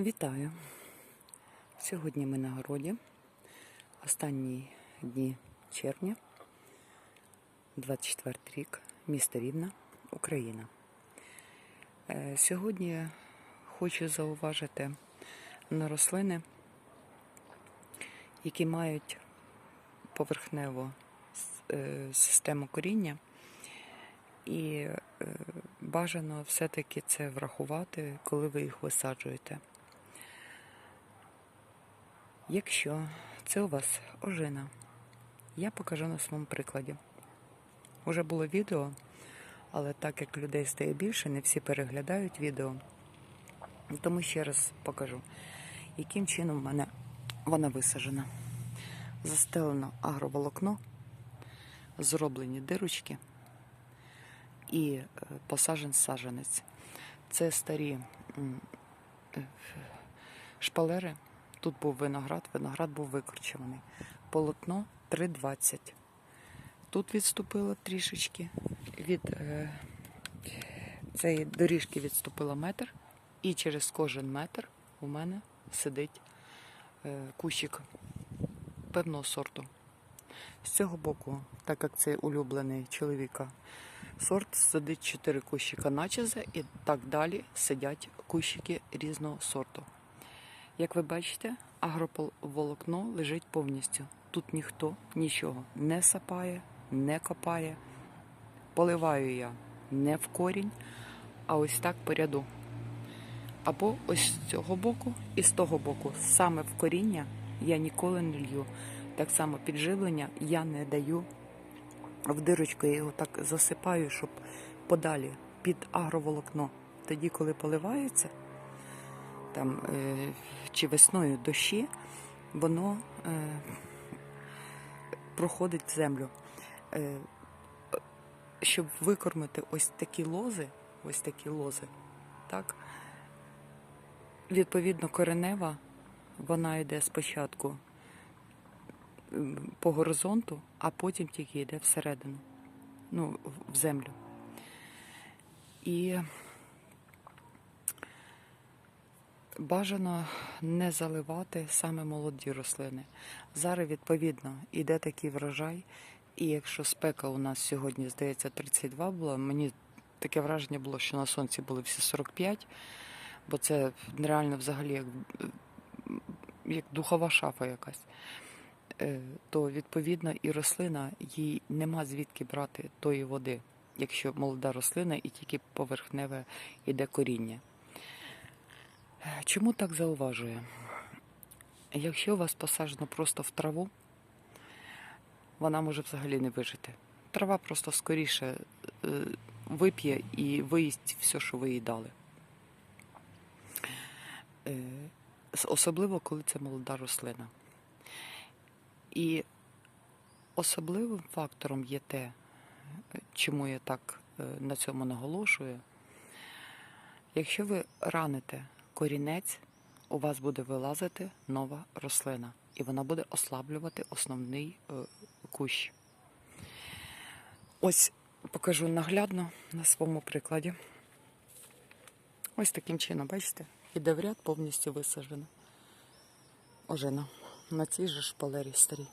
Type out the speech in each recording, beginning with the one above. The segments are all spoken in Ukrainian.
Вітаю! Сьогодні ми на городі. Останні дні червня, 24 рік, місто Рівна, Україна. Е, Сьогодні хочу зауважити на рослини, які мають поверхневу е, систему коріння. І е, бажано все-таки це врахувати, коли ви їх висаджуєте. Якщо це у вас ожина, я покажу на своєму прикладі. Уже було відео, але так як людей стає більше, не всі переглядають відео. Тому ще раз покажу, яким чином в мене вона висаджена. Застелено агроволокно, зроблені дирочки і е, посаджен саджанець. Це старі е, шпалери. Тут був виноград, виноград був викорчований. Полотно 3,20. Тут відступило трішечки. Від е, цієї доріжки відступило метр, і через кожен метр у мене сидить е, кущик певного сорту. З цього боку, так як це улюблений чоловіка сорт, сидить 4 кущика начеза і так далі сидять кущики різного сорту. Як ви бачите, агроволокно лежить повністю. Тут ніхто нічого не сапає, не копає. Поливаю я не в корінь, а ось так по ряду. Або ось з цього боку і з того боку. Саме в коріння я ніколи не лью. Так само підживлення я не даю в дирочку, я його так засипаю, щоб подалі під агроволокно. Тоді, коли поливається, там е, чи весною дощі, воно е, проходить в землю. Е, щоб викормити ось такі лози, ось такі лози, так, відповідно, коренева, вона йде спочатку по горизонту, а потім тільки йде всередину, ну, в- в землю. І бажано не заливати саме молоді рослини. Зараз, відповідно, іде такий врожай, і якщо спека у нас сьогодні, здається, 32 була, мені таке враження було, що на сонці були всі 45, бо це нереально взагалі як, як духова шафа якась. Е, То відповідно і рослина їй нема звідки брати тої води, якщо молода рослина і тільки поверхневе іде коріння. Чому так зауважує? Якщо вас посаджено просто в траву, вона може взагалі не вижити. Трава просто скоріше е, вип'є і виїсть все, що ви їй дали. Е, Особливо, коли це молода рослина. І особливим фактором є те, чому я так е, на цьому наголошую. Якщо ви раните корінець, у вас буде вилазити нова рослина, і вона буде ослаблювати основний е, кущ. Ось покажу наглядно на своєму прикладі. Ось таким чином, бачите, іде в ряд повністю висаджено. Ожина на цій же шпалері старій.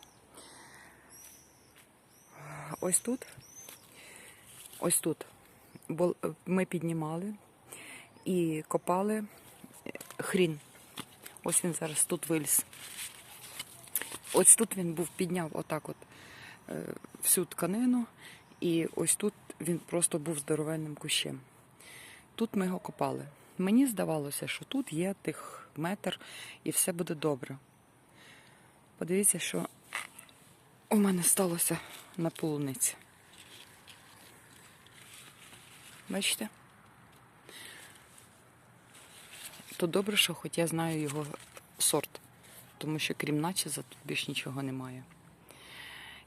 Ось тут, ось тут ми піднімали і копали хрін. Ось він зараз тут виліз. Ось тут він був підняв отак от е, всю тканину, і ось тут він просто був здоровенним кущем. Тут ми його копали. Мені здавалося, що тут є тих метр і все буде добре. Подивіться, що у мене сталося на полуниці. Бачите? То добре, що хоч я знаю його сорт, тому що крім начеза тут більш нічого немає.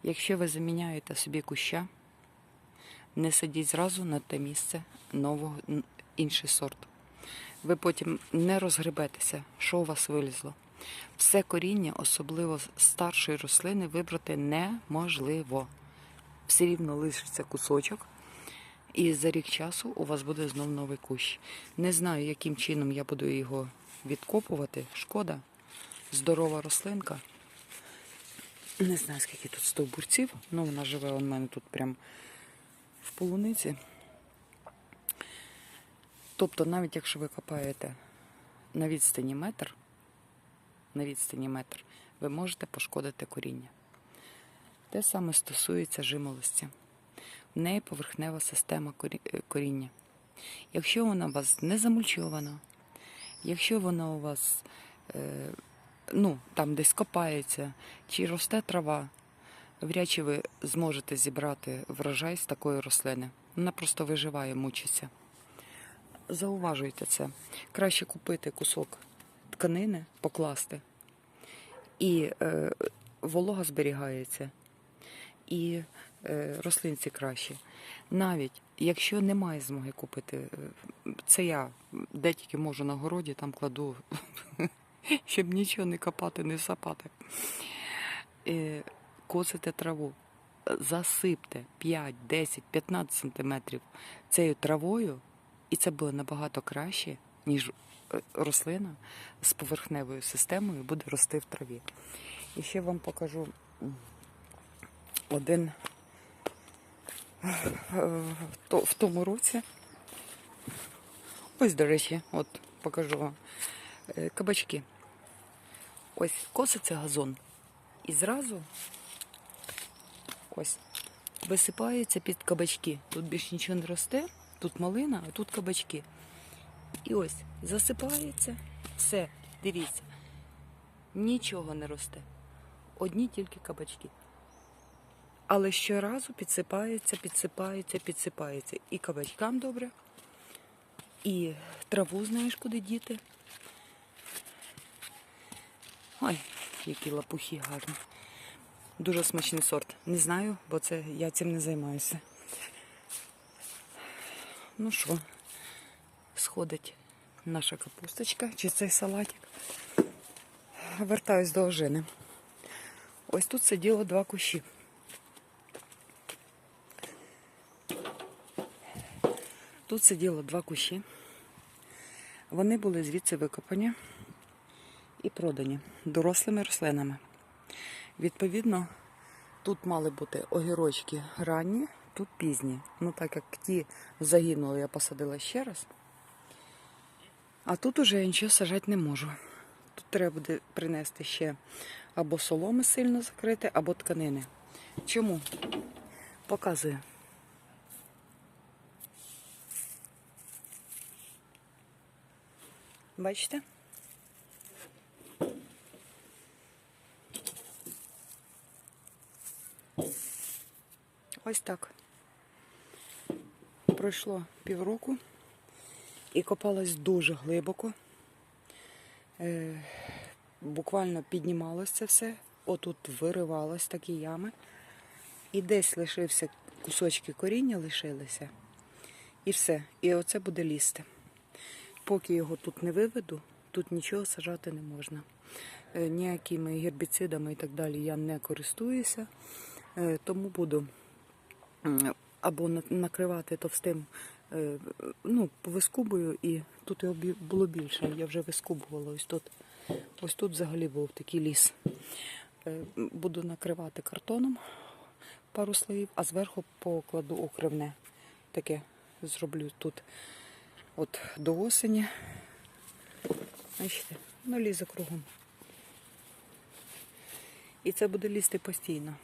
Якщо ви заміняєте собі куща, не садіть зразу на те місце нового інший сорт. Ви потім не розгребетеся, що у вас вилізло. Все коріння, особливо старшої рослини, вибрати неможливо. Все рівно лишиться кусочок, і за рік часу у вас буде знов новий кущ. Не знаю, яким чином я буду його відкопувати. Шкода. Здорова рослинка. Не знаю, скільки тут стовбурців. Ну, вона живе у мене тут прям в полуниці. Тобто, навіть якщо ви копаєте на відстані метр, на відстані метр, ви можете пошкодити коріння. Те саме стосується жимолості. В неї поверхнева система е, коріння. Якщо вона у вас не замульчована, якщо вона у вас е, ну, там десь копається чи росте трава, вряд чи ви зможете зібрати врожай з такої рослини. Вона просто виживає, мучиться. Зауважуйте це. Краще купити кусок тканини, покласти, і е, волога зберігається, і рослинці краще. Навіть якщо немає змоги купити, е, це я де тільки можу на городі, там кладу, щоб нічого не копати, не сапати. Е, Косите траву, засипте 5, 10, 15 сантиметрів цією травою, і це буде набагато краще, ніж е, рослина з поверхневою системою буде рости в траві. І ще вам покажу один е, в тому році. Ось, до речі, от покажу вам Е, кабачки. Ось коситься газон. І зразу ось висипається під кабачки. Тут більше нічого не росте, тут малина, а тут кабачки. І ось засипається, все, дивіться, нічого не росте. Одні тільки кабачки. Але щоразу підсипається, підсипається, підсипається. І кабачкам добре, і траву знаєш, куди діти. Ой, які лапухи гарні. Дуже смачний сорт. Не знаю, бо це я цим не займаюся. Ну що, сходить наша капусточка чи цей салатик. Вертаюсь до ожини. Ось тут сиділо два кущі. Тут сиділо два кущі. Вони були звідси викопані і продані дорослими рослинами. Відповідно, тут мали бути огірочки ранні, тут пізні. Ну, так як ті загинули, я посадила ще раз. А тут уже я нічого сажати не можу. Тут треба буде принести ще або соломи сильно закрити, або тканини. Чому? Показую. Бачите? Ось так. Пройшло півроку і копалось дуже глибоко. Е, буквально піднімалось це все. Отут виривалось такі ями. І десь лишився кусочки коріння лишилися. І все. І оце буде лізти. Поки його тут не виведу, тут нічого сажати не можна. Е, Ніякими гербіцидами і так далі я не користуюся, Е, тому буду або накривати товстим, е, ну, вискубую, і тут його було більше. Я вже вискубувала ось тут. Ось тут взагалі був такий ліс. Буду накривати картоном пару слоїв, а зверху покладу окривне. Таке зроблю тут от до осені. Бачите, ну лізе кругом. І це буде лізти постійно.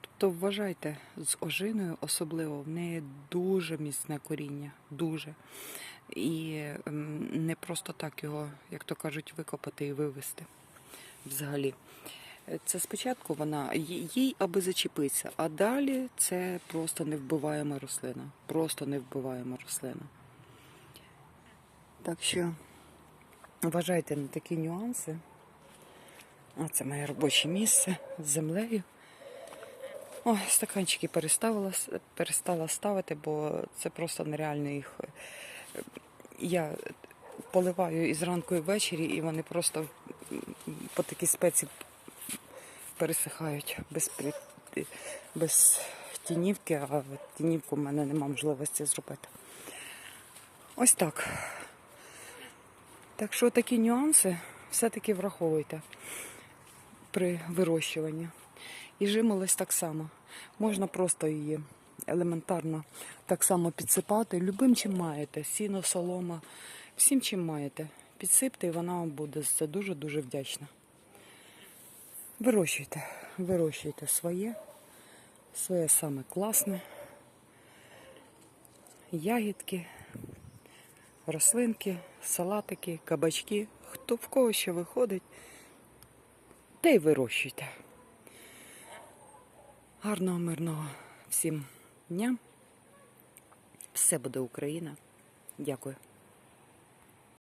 Тобто вважайте, з ожиною особливо в неї дуже міцне коріння, дуже. І не просто так його, як то кажуть, викопати і вивезти взагалі. Це спочатку вона їй аби зачепитися, а далі це просто невбиваєма рослина. Просто невбиваєма рослина. Так що вважайте на такі нюанси. А це моє робоче місце з землею. Ой, стаканчики переставила, перестала ставити, бо це просто нереально їх. е, Я поливаю і зранку, і ввечері, і вони просто по такій спеці пересихають без, без тінівки, а тінівку в мене немає можливості зробити. Ось так. Так що такі нюанси все-таки враховуйте при вирощуванні. І жимолость так само. Можна просто її елементарно так само підсипати. Любим чим маєте. Сіно, солома, всім чим маєте. Підсипте і вона вам буде це дуже-дуже вдячна. Вирощуйте, вирощуйте своє, своє саме класне. Ягідки, рослинки, салатики, кабачки. Хто в кого що виходить, те й вирощуйте. Гарного, мирного всім дня. Все буде Україна. Дякую.